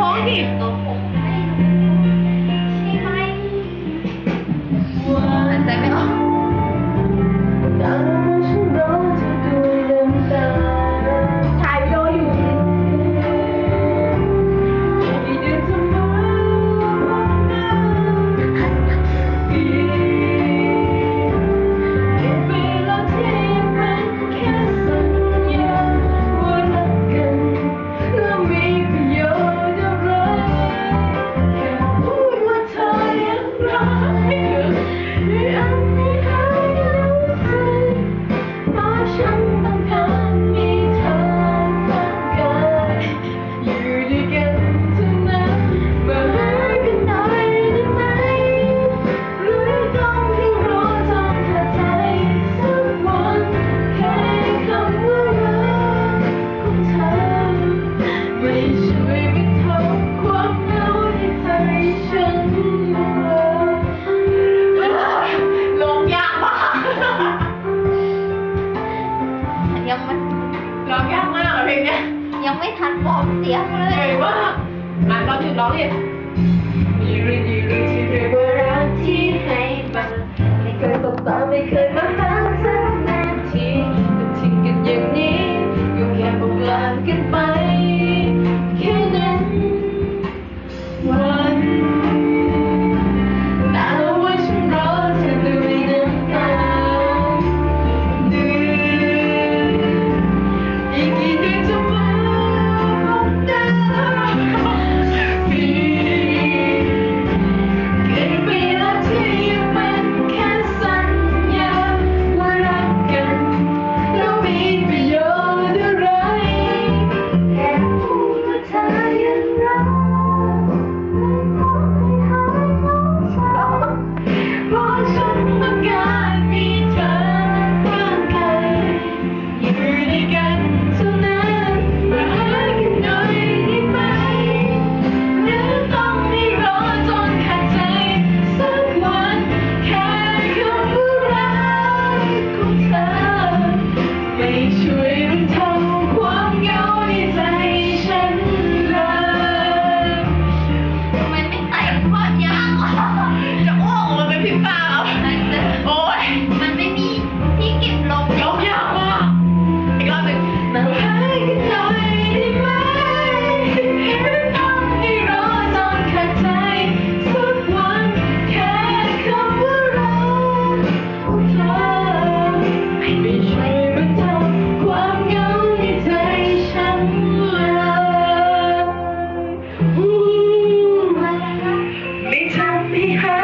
ร้อ ยังไม่ร้องยากมากอะเพลงเนี้ยยังไม่ทันฟอร์มเสียงเลเหนื่อยยมากอะเราหยุดร้องดิมีหรือดีหรือที่เรียกว่ารักที่ให้มาไม่เคยตกตาไม่เคยมาหาสักนาทีต้องทิ้งกันอย่างนี้ก็แค่บอกลากันไป Let me have.